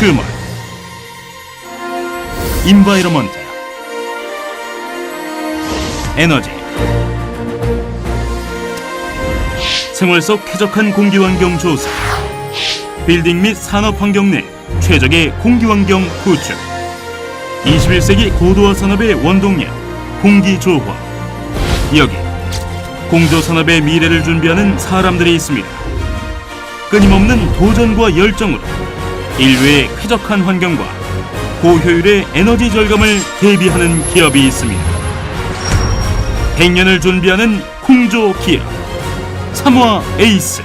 휴먼 인바이러먼트. 에너지. 생활 속 쾌적한 공기환경 조사. 빌딩 및 산업환경 내 최적의 공기환경 구축. 21세기 고도화 산업의 원동력 공기조화. 여기 공조산업의 미래를 준비하는 사람들이 있습니다. 끊임없는 도전과 열정으로 인류의 쾌적한 환경과 고효율의 에너지 절감을 대비하는 기업이 있습니다 100년을 준비하는 공조 기업 삼화 에이스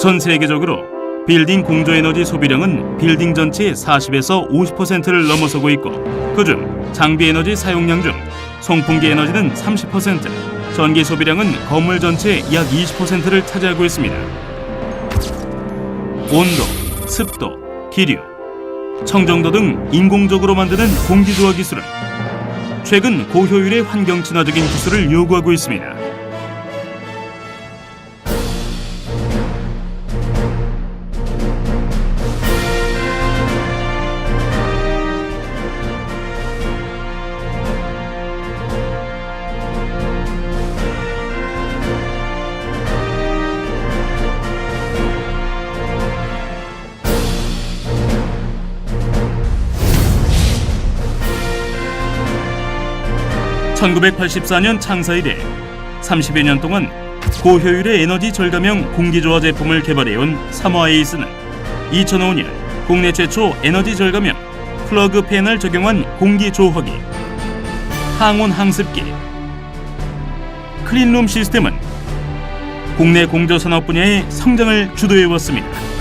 전 세계적으로 빌딩 공조 에너지 소비량은 빌딩 전체의 40에서 50%를 넘어서고 있고 그중 장비 에너지 사용량 중 송풍기 에너지는 30%, 전기 소비량은 건물 전체의 약 20%를 차지하고 있습니다. 온도, 습도, 기류, 청정도 등 인공적으로 만드는 공기조화 기술은 최근 고효율의 환경 친화적인 기술을 요구하고 있습니다. (1984년) 창사 이래 (30여 년) 동안 고효율의 에너지 절감형 공기조화 제품을 개발해온 삼화에이스는 2005년 국내 최초 에너지 절감형 플러그 팬을 적용한 공기조화기 항온 항습기 클린룸 시스템은 국내 공조 산업 분야의 성장을 주도해왔습니다.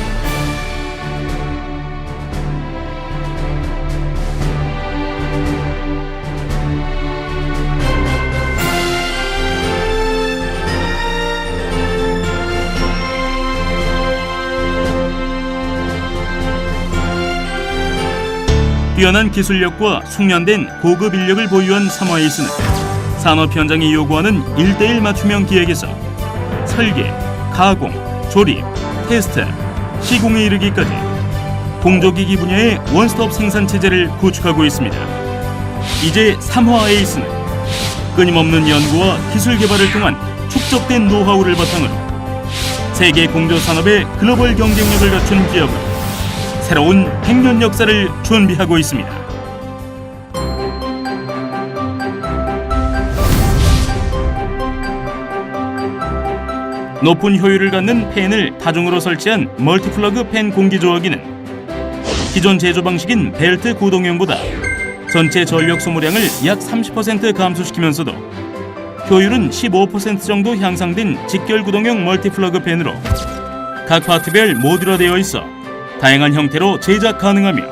뛰어난 기술력과 숙련된 고급 인력을 보유한 삼화에이스는 산업 현장이 요구하는 1대1 맞춤형 기획에서 설계, 가공, 조립, 테스트, 시공에 이르기까지 공조기기 분야의 원스톱 생산 체제를 구축하고 있습니다. 이제 삼화 에이스는 끊임없는 연구와 기술 개발을 통한 축적된 노하우를 바탕으로 세계 공조 산업의 글로벌 경쟁력을 갖춘 기업으로 새로운 100년 역사를 준비하고 있습니다. 높은 효율을 갖는 팬을 다중으로 설치한 멀티플러그 팬 공기조화기는 기존 제조 방식인 벨트 구동형보다 전체 전력 소모량을 약 30% 감소시키면서도 효율은 15% 정도 향상된 직결 구동형 멀티플러그 팬으로 각 파트별 모듈화되어 있어 다양한 형태로 제작 가능하며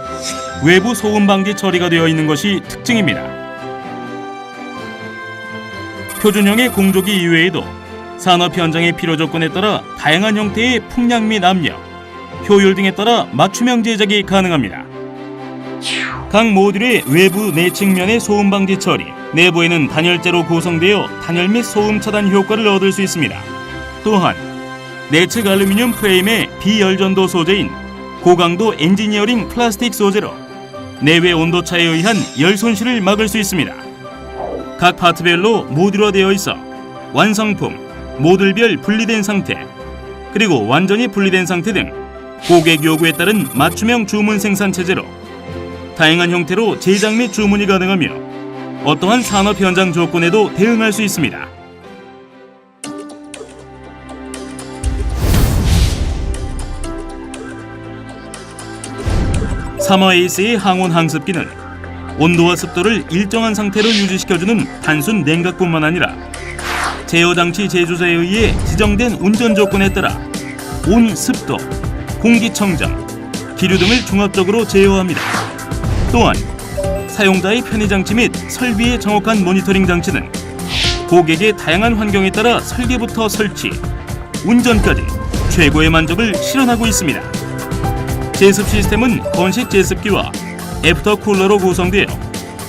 외부 소음 방지 처리가 되어 있는 것이 특징입니다. 표준형의 공조기 이외에도 산업 현장의 필요 조건에 따라 다양한 형태의 풍량 및 압력, 효율 등에 따라 맞춤형 제작이 가능합니다. 각 모듈의 외부 내 측면의 소음 방지 처리, 내부에는 단열재로 구성되어 단열 및 소음 차단 효과를 얻을 수 있습니다. 또한 내측 알루미늄 프레임의 비열전도 소재인 고강도 엔지니어링 플라스틱 소재로 내외 온도 차에 의한 열 손실을 막을 수 있습니다. 각 파트별로 모듈화 되어 있어 완성품, 모듈별 분리된 상태, 그리고 완전히 분리된 상태 등 고객 요구에 따른 맞춤형 주문 생산 체제로 다양한 형태로 제작 및 주문이 가능하며 어떠한 산업 현장 조건에도 대응할 수 있습니다. 사마에이스의 항온 항습기는 온도와 습도를 일정한 상태로 유지시켜주는 단순 냉각뿐만 아니라 제어 장치 제조자에 의해 지정된 운전 조건에 따라 온 습도, 공기 청정, 기류 등을 종합적으로 제어합니다. 또한 사용자의 편의 장치 및 설비의 정확한 모니터링 장치는 고객의 다양한 환경에 따라 설계부터 설치, 운전까지 최고의 만족을 실현하고 있습니다. 제습 시스템은 건식 제습기와 애프터 쿨러로 구성되어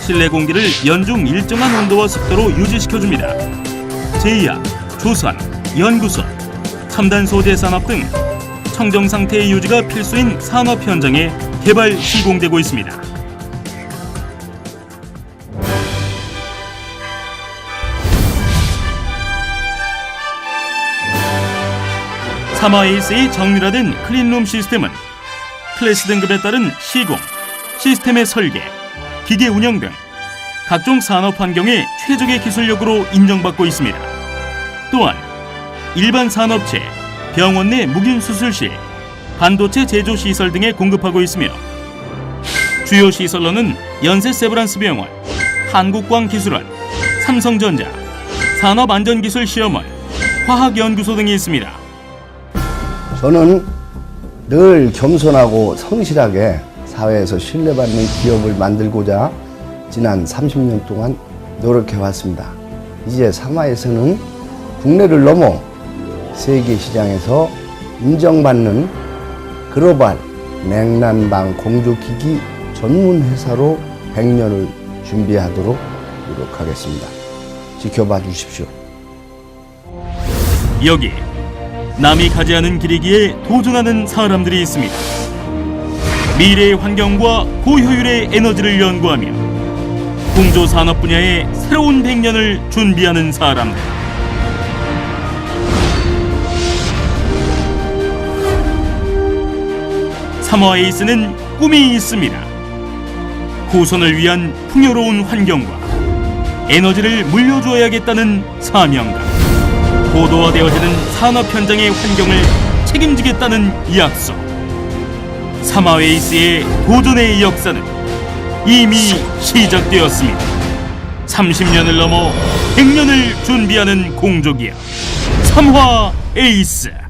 실내 공기를 연중 일정한 온도와 습도로 유지시켜줍니다. 제약, 조선, 연구소, 첨단 소재 산업 등 청정 상태의 유지가 필수인 산업 현장에 개발 시공되고 있습니다. 사마 에이스의 정밀화된 클린룸 시스템은 클래스 등급에 따른 시공, 시스템의 설계, 기계 운영 등 각종 산업 환경의 최적의 기술력으로 인정받고 있습니다. 또한 일반 산업체, 병원 내 무균 수술실, 반도체 제조 시설 등에 공급하고 있으며 주요 시설로는 연세 세브란스 병원, 한국광기술원, 삼성전자, 산업안전기술시험원, 화학연구소 등이 있습니다. 저는 늘 겸손하고 성실하게 사회에서 신뢰받는 기업을 만들고자 지난 30년 동안 노력해 왔습니다. 이제 사마에서는 국내를 넘어 세계 시장에서 인정받는 글로벌 냉난방 공조기기 전문 회사로 100년을 준비하도록 노력하겠습니다. 지켜봐 주십시오. 여기 남이 가지 않은 길이기에 도전하는 사람들이 있습니다. 미래의 환경과 고효율의 에너지를 연구하며 공조 산업 분야의 새로운 100년을 준비하는 사람들. 사모아 에이스는 꿈이 있습니다. 후손을 위한 풍요로운 환경과 에너지를 물려주어야겠다는 사명감. 고도화되어지는 산업 현장의 환경을 책임지겠다는 약속. 사마웨이스의 도전의 역사는 이미 시작되었습니다. 30년을 넘어 100년을 준비하는 공족이야. 삼화 에이스.